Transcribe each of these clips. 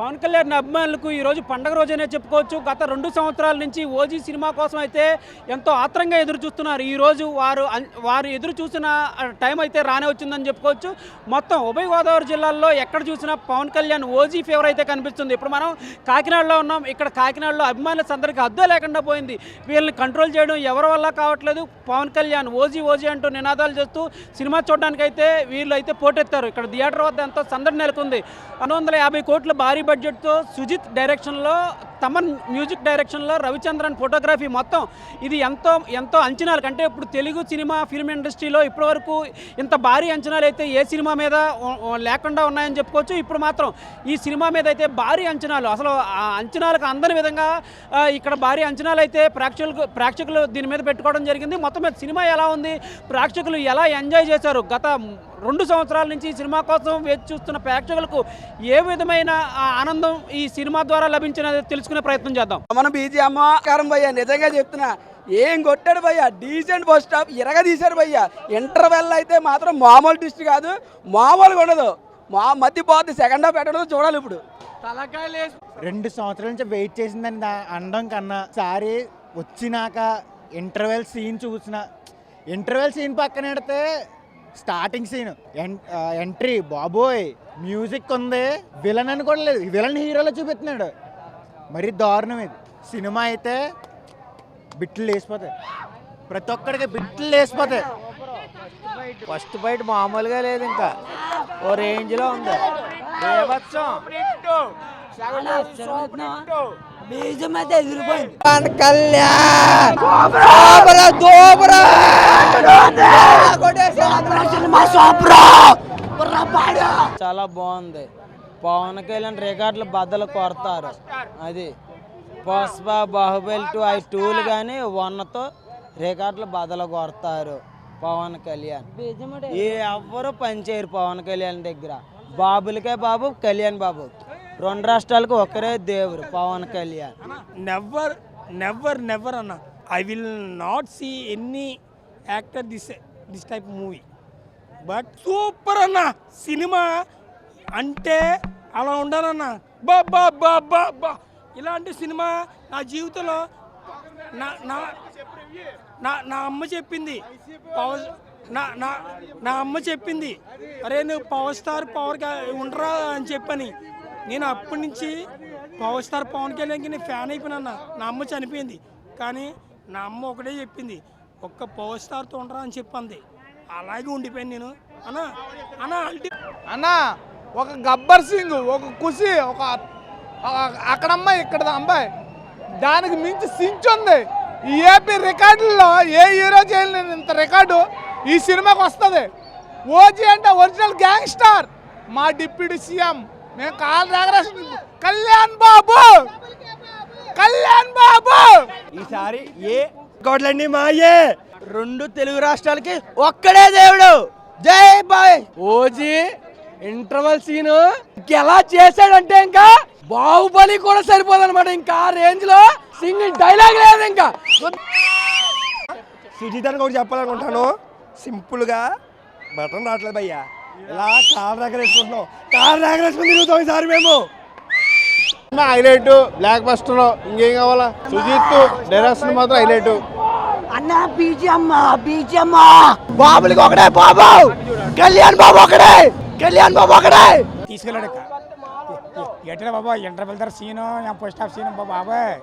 పవన్ కళ్యాణ్ అభిమానులకు ఈ రోజు పండగ రోజనే చెప్పుకోవచ్చు. గత రెండు సంవత్సరాల నుంచి ఓజీ సినిమా కోసం అయితే ఎంతో ఆత్రంగా ఎదురు చూస్తున్నారు. ఈ రోజు వారు వారు ఎదురు చూసిన టైం అయితే రానే వచ్చిందని చెప్పుకోవచ్చు. మొత్తం ఉభయ గోదావరి జిల్లాల్లో ఎక్కడ చూసినా పవన్ కళ్యాణ్ ఓజీ ఫేవర్ అయితే కనిపిస్తుంది. ఇప్పుడు మనం కాకినాడలో ఉన్నాం. ఇక్కడ కాకినాడలో అభిమానుల అందరికీ అద్దే లేకుండా పోయింది. వీళ్ళని కంట్రోల్ చేయడం ఎవరి వల్ల కావట్లేదు. పవన్ కళ్యాణ్ ఓజీ ఓజీ అంటూ నినాదాలు చేస్తూ సినిమా చూడడానికి అయితే వీళ్ళు అయితే పోటెత్తారు. ఇక్కడ థియేటర్ వద్ద ఎంతో సందడి నెలకొంది. రెండు వందల యాభై కోట్లు భారీ బడ్జెట్తో సుజిత్ డైరెక్షన్లో తమన్ మ్యూజిక్ డైరెక్షన్లో రవిచంద్రన్ ఫోటోగ్రఫీ మొత్తం ఇది ఎంతో ఎంతో అంచనాలు. అంటే ఇప్పుడు తెలుగు సినిమా ఫిల్మ్ ఇండస్ట్రీలో ఇప్పటివరకు ఇంత భారీ అంచనాలు అయితే ఏ సినిమా మీద లేకుండా ఉన్నాయని చెప్పుకోవచ్చు. ఇప్పుడు మాత్రం ఈ సినిమా మీద అయితే భారీ అంచనాలు. అసలు ఆ అంచనాలకు అందని విధంగా ఇక్కడ భారీ అంచనాలు అయితే ప్రేక్షకులకు ప్రేక్షకులు దీని మీద పెట్టుకోవడం జరిగింది. మొత్తం మీద సినిమా ఎలా ఉంది? ప్రేక్షకులు ఎలా ఎంజాయ్ చేశారు? గత రెండు సంవత్సరాల నుంచి ఈ సినిమా కోసం వేచి చూస్తున్న ప్రేక్షకులకు ఏ విధమైన ఆనందం ఈ సినిమా ద్వారా లభించినది తెలుసుకునే ప్రయత్నం చేద్దాం. మన బీజిఎం కారం భయ్య నిజంగా చెప్తున్నా. ఏం కొట్టాడు భయ్య? డీసెంట్ బస్ స్టాప్ ఇరగ తీశాడు భయ్య. ఇంటర్వెల్ అయితే మాత్రం మామూలు ట్విస్ట్ కాదు మామూలుగా ఉండదు. మా మధ్య పోద్ది సెకండ్ హాఫ్ పెట్టడం చూడాలి ఇప్పుడు. రెండు సంవత్సరాల నుంచి వెయిట్ చేసిందని అనడం కన్నా సారి వచ్చినాక ఇంటర్వెల్ సీన్ చూసిన ఇంటర్వెల్ సీన్ పక్కన పెడితే స్టార్టింగ్ సీన్ ఎంట్రీ బాబోయ్ మ్యూజిక్ ఉంది విలన్ అని కూడా లేదు. విలన్ హీరోలో చూపిస్తున్నాడు. మరి దారుణం ఇది. సినిమా అయితే బిట్లు లేసిపోతాయి ప్రతి ఒక్కడికి బిట్లు లేసిపోతాయి ఫస్ట్ బైట్ మామూలుగా లేదు ఇంకా. ఓ రేంజ్లో ఉంది కళ్యాణ్! చాలా బాగుంది. పవన్ కళ్యాణ్ రికార్డులు బద్దలు కొడతారు. అది పుష్ప బాహుబలి టూ అవి టూలు కానీ వన్తో రికార్డులు బద్దలు కొడతారు పవన్ కళ్యాణ్. ఈ ఎవ్వరు పనిచేయరు పవన్ కళ్యాణ్ దగ్గర. బాబులకే బాబు కళ్యాణ్ బాబు. రెండు రాష్ట్రాలకు ఒకరే దేవుడు Pawan Kalyan. Never never never అన్న. I will not see any actor this this type movie but super అన్న. సినిమా అంటే అలా ఉండాలన్న. బా బా బా బా బా. ఇలాంటి సినిమా నా జీవితంలో నా నా నా నా అమ్మ చెప్పింది. పవర్ నా నా నా అమ్మ చెప్పింది. అరే నువ్వు పవర్ స్టార్ పవర్ ఉండరా అని చెప్పని. నేను అప్పటి నుంచి పవర్ స్టార్ పవన్ కళ్యాణ్కి నేను ఫ్యాన్ అయిపోయినా నా అమ్మ చనిపోయింది. కానీ నా అమ్మ ఒకటే చెప్పింది. ఒక్క పవర్ స్టార్తో ఉండరా అని చెప్పింది. అలాగే ఉండిపోయాను నేను. అన్నా అన్నా అల్టి ఒక గబ్బర్ సింగ్ ఒక కుసి ఒక అక్కడ అమ్మాయి ఇక్కడ అమ్మాయి దానికి మించి సించ్ ఉంది. ఈ ఏపీ రికార్డుల్లో ఏ హీరో చేయలేని ఇంత రికార్డు ఈ సినిమాకి వస్తుంది. ఓజీ అంటే ఒరిజినల్ గ్యాంగ్ స్టార్ మా డిప్యూటీ సీఎం. మేము కాల్ రాగరాజు కళ్యాణ్ బాబు! కళ్యాణ్ బాబు! ఈసారి ఏ కోట్లన్నీ మాయే? రెండు తెలుగు రాష్ట్రాలకి ఒక్కడే దేవుడు. జై బాయ్! OG interval scene. ఎలా చేశాడంటే ఇంకా బాహుబలి కూడా సరిపోదన్నమాట. ఇంకా ఆ రేంజ్లో సింగిల్ డైలాగ్ లేదు ఇంకా. సుజీతానికి ఒకటి చెప్పాలనుకుంటాను. సింపుల్గా బటన్ రావట్లేదు భయ్యా. ఇలా కార్ దగ్గర వేసుకుంటున్నాం. కార్ దగ్గర వేసుకుని తిరుగుతాం ఈసారి మేము. హైలైట్ బ్లాక్ బస్టర్ ఇంకేం కావాలా? సుజిత్ డైరెక్షన్ మాత్రం హైలైట్. అన్న బీజిఎం బీజిఎం బాబులకి ఒకడే బాబు. కళ్యాణ్ బాబు ఒకడే కళ్యాణ్ బాబు ఒకడే. తీసుకెళ్ళాడు. ఎట్లా బాబా ఇంటర్ వెళ్తారు సీను పోస్ట్ ఆఫ్ సీను బాబా బాబాయ్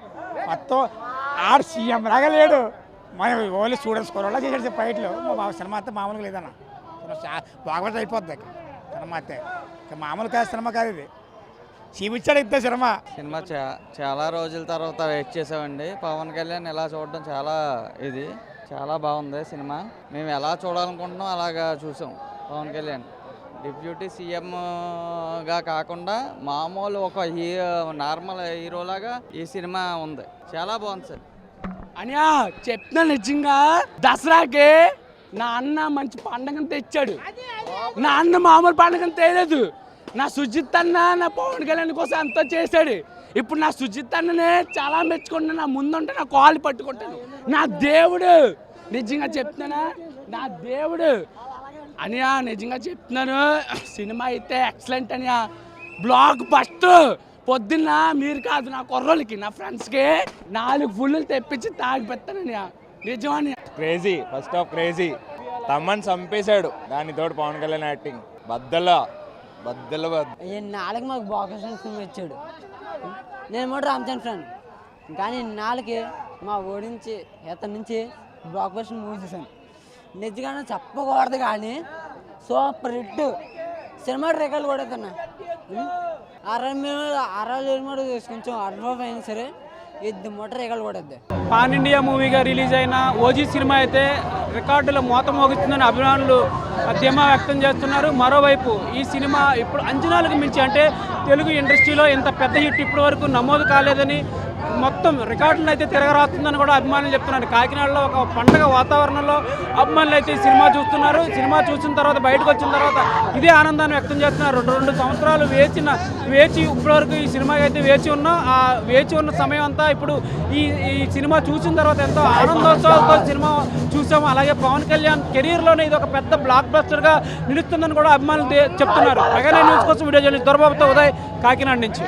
మొత్తం ఆడు సీఎం లాగా లేడు. మనం ఓన్లీ స్టూడెంట్స్ కొరవలా చేసాడు ఫైట్లు మా బాబు సినిమా అయితే మామూలుగా లేదన్న. బాగా అయిపోద్ది సినిమా అయితే ఇక మామూలు కాదు సినిమా కాదు ఇది. చూపించాడు ఇంత సినిమా. సినిమా చా- చాలా రోజుల తర్వాత వెయిట్ చేసామండి. పవన్ కళ్యాణ్ ఎలా చూడడం చాలా ఇది. చాలా బాగుంది సినిమా. మేము ఎలా చూడాలనుకుంటున్నాం అలాగా చూసాం పవన్ కళ్యాణ్. డిప్యూటీ సీఎంగా కాకుండా మామూలు ఒక హీరో నార్మల్ హీరోలాగా ఈ సినిమా ఉంది. చాలా బాగుంది సార్. అనియా చెప్తున్నా నిజంగా దసరాకి నా అన్న మంచి పండగను తెచ్చాడు. నా అన్న మామూలు పండగను తేలేదు. నా సుజిత్ అన్న నా పవన్ కళ్యాణ్ కోసం అంతా చేశాడు. ఇప్పుడు నా సుజిత్ అన్ననే చాలా మెచ్చుకుంటున్నా నా ముందుంటే నా కాలు పట్టుకుంటాను. నా దేవుడు నిజంగా చెప్తున్నానా నా దేవుడు అనియా నిజంగా చెప్తున్నాను సినిమా అయితే ఎక్సలెంట్ అనియా. బ్లాక్ బస్టర్ పొద్దున్న మీరు కాదు నా కుర్రోళ్ళకి నా ఫ్రెండ్స్కి నాలుగు ఫుల్లు తెప్పించి తాగి పెడతానని నిజమని క్రేజీ ఫస్ట్ ఆఫ్ క్రేజీ తమ్మని చంపేశాడు దానితోటి పవన్ కళ్యాణ్ యాక్టింగ్ బద్దల బద్దల నాలుగు మాకు బాక్స్ ఫిల్మ్ ఇచ్చాడు. నేను కూడా రామచంద్ర ఫ్రెండ్ కానీ నాలుగు మా ఓడించి ఇతని నుంచి బ్లాక్ బస్టర్ మూవీ చూసాను నిజంగానే చెప్పకూడదు కానీ సూపర్ హిట్ సినిమా రికార్డు కూడా అరవై మీద అరవై వేలు కొంచెం అడ్వాన్స్ అయినా సరే ఇది మొట్ట రికార్డు కూడా పాన్ ఇండియా మూవీగా రిలీజ్ అయిన ఓజీ సినిమా అయితే రికార్డుల మూత మోగుతుందని అభిమానులు ధీమా వ్యక్తం చేస్తున్నారు. మరోవైపు ఈ సినిమా ఇప్పుడు అంచనాలకు మించి అంటే తెలుగు ఇండస్ట్రీలో ఇంత పెద్ద హిట్ ఇప్పటి వరకు నమోదు కాలేదని మొత్తం రికార్డులను అయితే తిరగరాస్తుందని కూడా అభిమానులు చెప్తున్నారు. కాకినాడలో ఒక పండగ వాతావరణంలో అభిమానులు అయితే సినిమా చూస్తున్నారు. సినిమా చూసిన తర్వాత బయటకు వచ్చిన తర్వాత ఇదే ఆనందాన్ని వ్యక్తం చేస్తున్నారు. రెండు రెండు సంవత్సరాలు వేచిన వేచి ఇప్పటివరకు ఈ సినిమాకి అయితే వేచి ఉన్నా ఆ వేచి ఉన్న సమయం అంతా ఇప్పుడు ఈ ఈ సినిమా చూసిన తర్వాత ఎంతో ఆనందోత్సవాలతో సినిమా చూసాము. అలాగే పవన్ కళ్యాణ్ కెరీర్లోనే ఇది ఒక పెద్ద బ్లాక్ బస్టర్గా నిలుస్తుందని కూడా అభిమానులు చెప్తున్నారు. మెగా న్యూస్ కోసం వీడియో జర్నలిస్ట్ దొరబాబుతో ఉదయ్ కాకినాడ నుంచి.